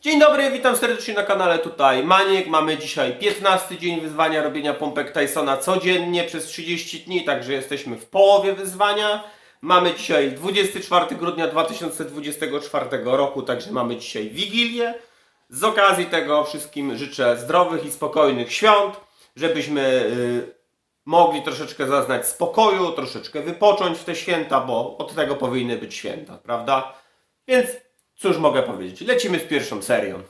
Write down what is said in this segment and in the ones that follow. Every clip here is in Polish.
Dzień dobry, witam serdecznie na kanale tutaj Maniek. Mamy dzisiaj 15 dzień wyzwania robienia pompek Tysona codziennie przez 30 dni, także jesteśmy w połowie wyzwania. Mamy dzisiaj 24 grudnia 2024 roku, także mamy dzisiaj Wigilię. Z okazji tego wszystkim życzę zdrowych i spokojnych świąt, żebyśmy y, mogli troszeczkę zaznać spokoju, troszeczkę wypocząć w te święta, bo od tego powinny być święta, prawda? Więc cóż mogę powiedzieć? Lecimy z pierwszą serią.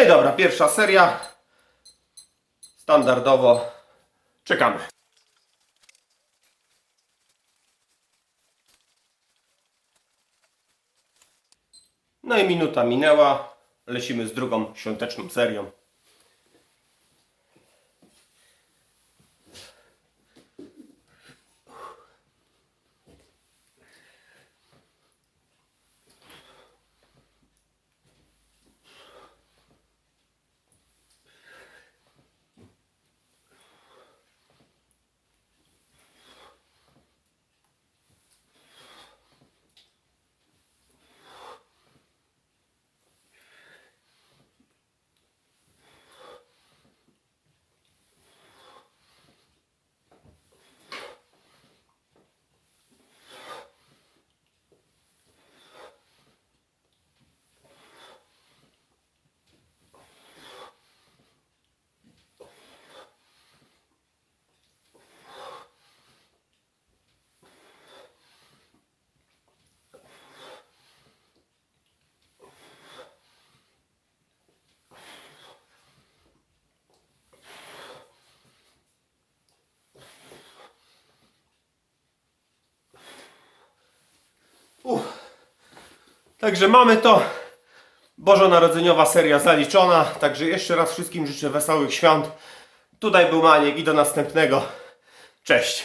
No i dobra, pierwsza seria. Standardowo czekamy. No i minuta minęła. Lecimy z drugą świąteczną serią. Także mamy to. Bożonarodzeniowa seria zaliczona. Także jeszcze raz wszystkim życzę wesołych świąt. Tutaj był Maniek i do następnego. Cześć.